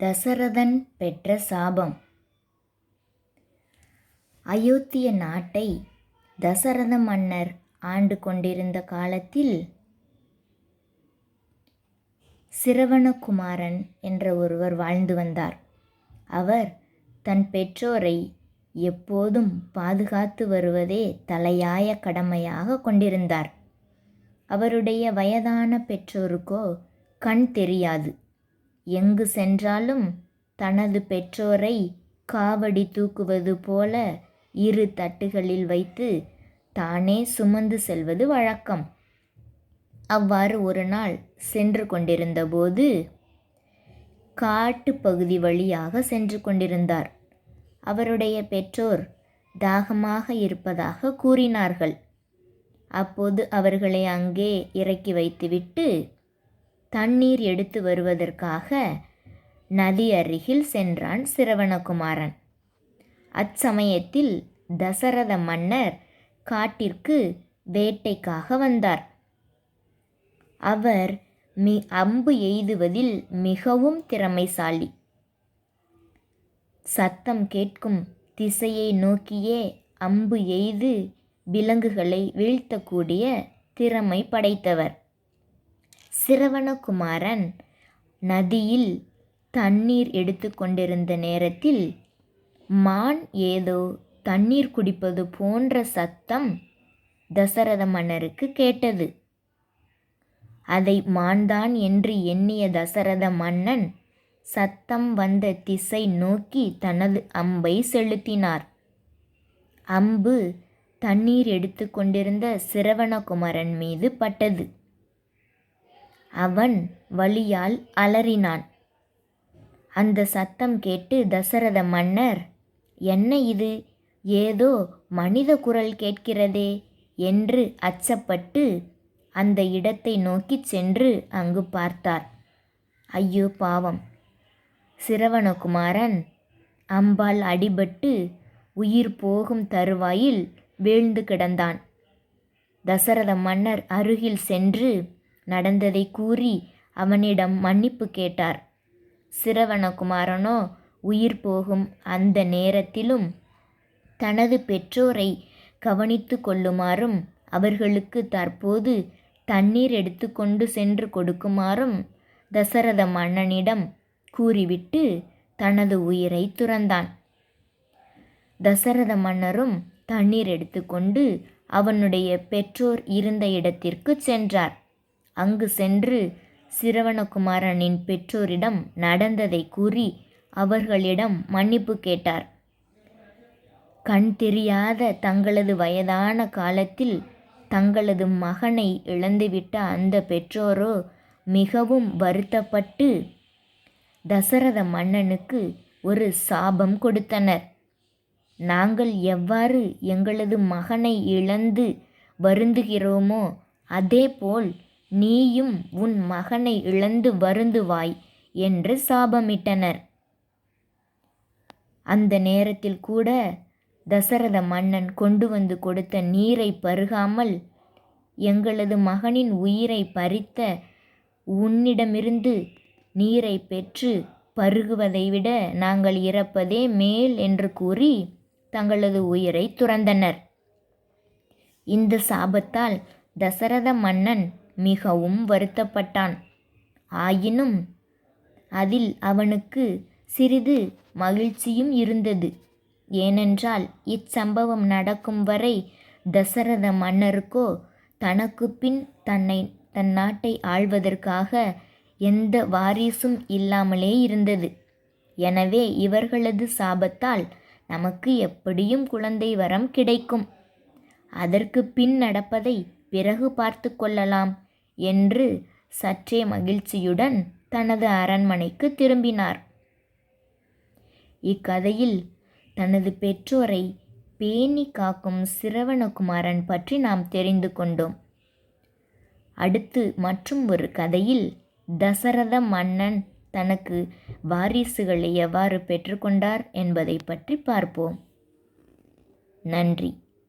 தசரதன் பெற்ற சாபம். அயோத்திய நாட்டை தசரத மன்னர் ஆண்டு கொண்டிருந்த காலத்தில் சிரவணகுமாரன் என்ற ஒருவர் வாழ்ந்து வந்தார். அவர் தன் பெற்றோரை எப்போதும் பாதுகாத்து வருவதே தலையாய கடமையாக கொண்டிருந்தார். அவருடைய வயதான பெற்றோருக்கோ கண் தெரியாது. எங்கு சென்றாலும் தனது பெற்றோரை காவடி தூக்குவது போல இரு தட்டுகளில் வைத்து தானே சுமந்து செல்வது வழக்கம். அவ்வாறு ஒரு நாள் சென்று கொண்டிருந்தபோது காட்டு பகுதி வழியாக சென்று கொண்டிருந்தார். அவருடைய பெற்றோர் தாகமாக இருப்பதாக கூறினார்கள். அப்போது அவர்களை அங்கே இறக்கி வைத்துவிட்டு தண்ணீர் எடுத்து வருவதற்காக நதி அருகில் சென்றான் சிரவணகுமாரன். அச்சமயத்தில் தசரத மன்னர் காட்டிற்கு வேட்டைக்காக வந்தார். அவர் மி அம்பு எய்துவதில் மிகவும் திறமைசாலி. சத்தம் கேட்கும் திசையை நோக்கியே அம்பு எய்து விலங்குகளை வீழ்த்தக்கூடிய திறமை படைத்தவர். சிரவணகுமாரன் நதியில் தண்ணீர் எடுத்து கொண்டிருந்த நேரத்தில் மான் ஏதோ தண்ணீர் குடிப்பது போன்ற சத்தம் தசரத மன்னருக்கு கேட்டது. அதை மான்தான் என்று எண்ணிய தசரத மன்னன் சத்தம் வந்த திசை நோக்கி தனது அம்பை செலுத்தினார். அம்பு தண்ணீர் எடுத்து கொண்டிருந்த சிரவணகுமரன் மீது பட்டது. அவன் வலியால் அலறினான். அந்த சத்தம் கேட்டு தசரத மன்னர் என்ன இது? ஏதோ மனித குரல் கேட்கிறதே என்று அச்சப்பட்டு அந்த இடத்தை நோக்கிச் சென்று அங்கு பார்த்தார். ஐயோ பாவம். சிரவணகுமாரன் அம்பால் அடிபட்டு உயிர் போகும் தருவாயில் வீழ்ந்து கிடந்தான் தசரத மன்னர் அருகில் சென்று நடந்ததை கூறி அவனிடம் மன்னிப்பு கேட்டார். சிரவணகுமாரனோ உயிர் போகும் அந்த நேரத்திலும் தனது பெற்றோரை கவனித்து கொள்ளுமாறும் அவர்களுக்கு தற்போது தண்ணீர் எடுத்து கொண்டு சென்று கொடுக்குமாறும் தசரத மன்னனிடம் கூறிவிட்டு தனது உயிரை துறந்தான். தசரத மன்னரும் தண்ணீர் எடுத்துக்கொண்டு அவனுடைய பெற்றோர் இருந்த இடத்திற்கு சென்றார். அங்கு சென்று சிரவணகுமாரனின் பெற்றோரிடம் நடந்ததை கூறி அவர்களிடம் மன்னிப்பு கேட்டார். கண் தெரியாத தங்களது வயதான காலத்தில் தங்களது மகனை இழந்துவிட்ட அந்த பெற்றோரோ மிகவும் வருத்தப்பட்டு தசரத மன்னனுக்கு ஒரு சாபம் கொடுத்தனர். நாங்கள் எவ்வாறு எங்களது மகனை இழந்து வருந்துகிறோமோ அதேபோல் நீயும் உன் மகனை இழந்து வருந்துவாய் என்று சாபமிட்டனர். அந்த நேரத்தில் கூட தசரத மன்னன் கொண்டு வந்து கொடுத்த நீரை பருகாமல் எங்களது மகனின் உயிரை பறித்த உன்னிடமிருந்து நீரை பெற்று பருகுவதை விட நாங்கள் இறப்பதே மேல் என்று கூறி தங்களது உயிரை துறந்தனர். இந்த சாபத்தால் தசரத மன்னன் மிகவும் வருத்தப்பட்டான். ஆயினும் அதில் அவனுக்கு சிறிது மகிழ்ச்சியும் இருந்தது. ஏனென்றால் இச்சம்பவம் நடக்கும் வரை தசரத மன்னருக்கோ தனக்கு பின் தன்னை தன் நாட்டை ஆள்வதற்காக எந்த வாரிசும் இல்லாமலே இருந்தது. எனவே இவர்களது சாபத்தால் நமக்கு எப்படியும் குழந்தை வரம் கிடைக்கும். அதற்கு பின் நடப்பதை பிறகு பார்த்து கொள்ளலாம். என்று சற்றே மகிழ்ச்சியுடன் தனது அரண்மனைக்கு திரும்பினார். இக்கதையில் தனது பெற்றோரை பேணி காக்கும் சிரவணகுமாரன் பற்றி நாம் தெரிந்து கொண்டோம். அடுத்து மற்றும் ஒரு கதையில் தசரத மன்னன் தனக்கு வாரிசுகளை எவ்வாறு பெற்றுக்கொண்டார் என்பதை பற்றி பார்ப்போம். நன்றி.